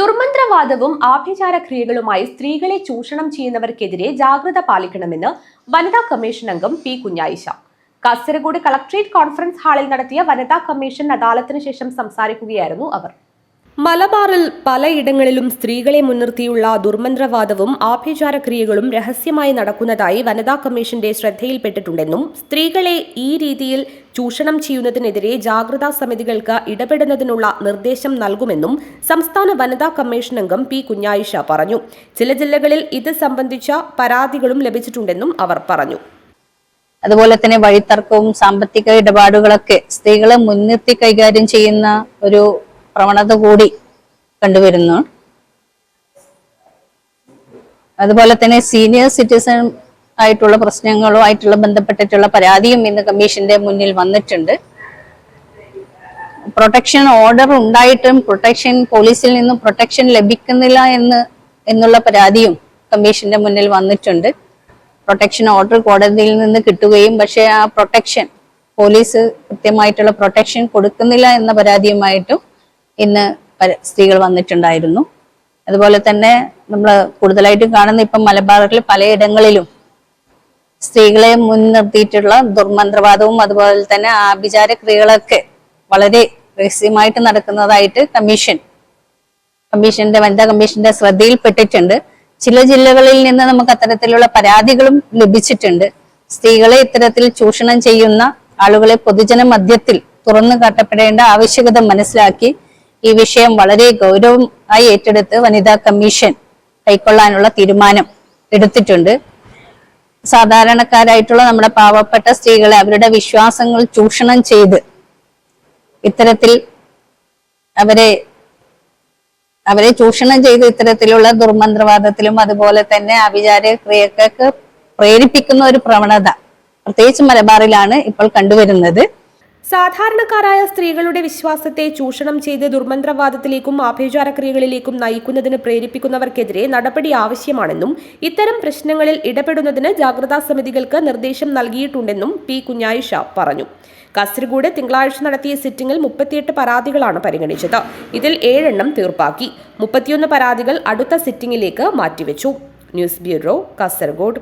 ദുർമന്ത്രവാദവും ആഭ്യചാര ക്രിയകളുമായി സ്ത്രീകളെ ചൂഷണം ചെയ്യുന്നവർക്കെതിരെ ജാഗ്രത പാലിക്കണമെന്ന് വനിതാ കമ്മീഷൻ അംഗം P Kunjayisha. Kasaragod collectorate conference ഹാളിൽ നടത്തിയ വനിതാ കമ്മീഷൻ അദാലത്തിന് ശേഷം സംസാരിക്കുകയായിരുന്നു അവർ. മലബാറിൽ പലയിടങ്ങളിലും സ്ത്രീകളെ മുൻനിർത്തിയുള്ള ദുർമന്ത്രവാദവും ആഭിചാരക്രിയകളും രഹസ്യമായി നടക്കുന്നതായി വനിതാ കമ്മീഷന്റെ ശ്രദ്ധയിൽപ്പെട്ടിട്ടുണ്ടെന്നും സ്ത്രീകളെ ഈ രീതിയിൽ ചൂഷണം ചെയ്യുന്നതിനെതിരെ ജാഗ്രതാ സമിതികൾക്ക് ഇടപെടുന്നതിനുള്ള നിർദ്ദേശം നൽകുമെന്നും സംസ്ഥാന വനിതാ കമ്മീഷൻ അംഗം പി കുഞ്ഞായിഷ പറഞ്ഞു. ചില ജില്ലകളിൽ ഇത് സംബന്ധിച്ച പരാതികളും ലഭിച്ചിട്ടുണ്ടെന്നും അവർ പറഞ്ഞു. അതുപോലെ തന്നെ വഴിത്തർക്കവും സാമ്പത്തിക ഇടപാടുകളൊക്കെ സ്ത്രീകളെ മുൻനിർത്തി കൈകാര്യം ചെയ്യുന്ന ഒരു പ്രവണത കൂടി കണ്ടുവരുന്നു. അതുപോലെ തന്നെ സീനിയർ സിറ്റിസൺ ആയിട്ടുള്ള പ്രശ്നങ്ങളോ ആയിട്ടുള്ള ബന്ധപ്പെട്ടിട്ടുള്ള പരാതിയും ഇന്ന് കമ്മീഷന്റെ മുന്നിൽ വന്നിട്ടുണ്ട്. പ്രൊട്ടക്ഷൻ ഓർഡർ ഉണ്ടായിട്ടും പ്രൊട്ടക്ഷൻ പോലീസിൽ നിന്നും പ്രൊട്ടക്ഷൻ ലഭിക്കുന്നില്ല എന്ന് എന്നുള്ള പരാതിയും കമ്മീഷന്റെ മുന്നിൽ വന്നിട്ടുണ്ട്. പ്രൊട്ടക്ഷൻ ഓർഡർ കോടതിയിൽ നിന്ന് കിട്ടുകയും പക്ഷേ ആ പ്രൊട്ടക്ഷൻ പോലീസ് കൃത്യമായിട്ടുള്ള പ്രൊട്ടക്ഷൻ കൊടുക്കുന്നില്ല എന്ന പരാതിയുമായിട്ടും ഇന്ന് സ്ത്രീകൾ വന്നിട്ടുണ്ടായിരുന്നു. അതുപോലെ തന്നെ നമ്മൾ കൂടുതലായിട്ടും കാണുന്ന ഇപ്പം മലബാറിൽ പലയിടങ്ങളിലും സ്ത്രീകളെ മുൻനിർത്തിയിട്ടുള്ള ദുർമന്ത്രവാദവും അതുപോലെ തന്നെ ആഭിചാര ക്രിയകളൊക്കെ വളരെ രഹസ്യമായിട്ട് നടക്കുന്നതായിട്ട് കമ്മീഷൻ കമ്മീഷന്റെ വനിതാ കമ്മീഷന്റെ ശ്രദ്ധയിൽപ്പെട്ടിട്ടുണ്ട്. ചില ജില്ലകളിൽ നിന്ന് നമുക്ക് അത്തരത്തിലുള്ള പരാതികളും ലഭിച്ചിട്ടുണ്ട്. സ്ത്രീകളെ ഇത്തരത്തിൽ ചൂഷണം ചെയ്യുന്ന ആളുകളെ പൊതുജന മധ്യത്തിൽ തുറന്നു കാട്ടപ്പെടേണ്ട ആവശ്യകത മനസ്സിലാക്കി ഈ വിഷയം വളരെ ഗൗരവമായി ഏറ്റെടുത്ത് വനിതാ കമ്മീഷൻ കൈക്കൊള്ളാനുള്ള തീരുമാനം എടുത്തിട്ടുണ്ട്. സാധാരണക്കാരായിട്ടുള്ള നമ്മുടെ പാവപ്പെട്ട സ്ത്രീകളെ അവരുടെ വിശ്വാസങ്ങൾ ചൂഷണം ചെയ്ത് ഇത്തരത്തിൽ അവരെ അവരെ ചൂഷണം ചെയ്ത് ഇത്തരത്തിലുള്ള ദുർമന്ത്രവാദത്തിലും അതുപോലെ തന്നെ അഭിചാര ക്രിയക്കൊക്കെ പ്രേരിപ്പിക്കുന്ന ഒരു പ്രവണത പ്രത്യേകിച്ച് മലബാറിലാണ് ഇപ്പോൾ കണ്ടുവരുന്നത്. സാധാരണക്കാരായ സ്ത്രീകളുടെ വിശ്വാസത്തെ ചൂഷണം ചെയ്ത് ദുർമന്ത്രവാദത്തിലേക്കും ആഭിചാരക്രിയകളിലേക്കും നയിക്കുന്നതിന് പ്രേരിപ്പിക്കുന്നവർക്കെതിരെ നടപടി ആവശ്യമാണെന്നും ഇത്തരം പ്രശ്നങ്ങളിൽ ഇടപെടുന്നതിന് ജാഗ്രതാ സമിതികൾക്ക് നിർദ്ദേശം നൽകിയിട്ടുണ്ടെന്നും പി കുഞ്ഞായിഷ പറഞ്ഞു. കാസർഗോഡ് തിങ്കളാഴ്ച നടത്തിയ സിറ്റിംഗിൽ മുപ്പത്തിയെട്ട് പരാതികളാണ് പരിഗണിച്ചത്. ഇതിൽ ഏഴെണ്ണം തീർപ്പാക്കി. മുപ്പത്തിയൊന്ന് പരാതികൾ അടുത്ത സിറ്റിംഗിലേക്ക് മാറ്റിവെച്ചു. News bureau Kasaragod.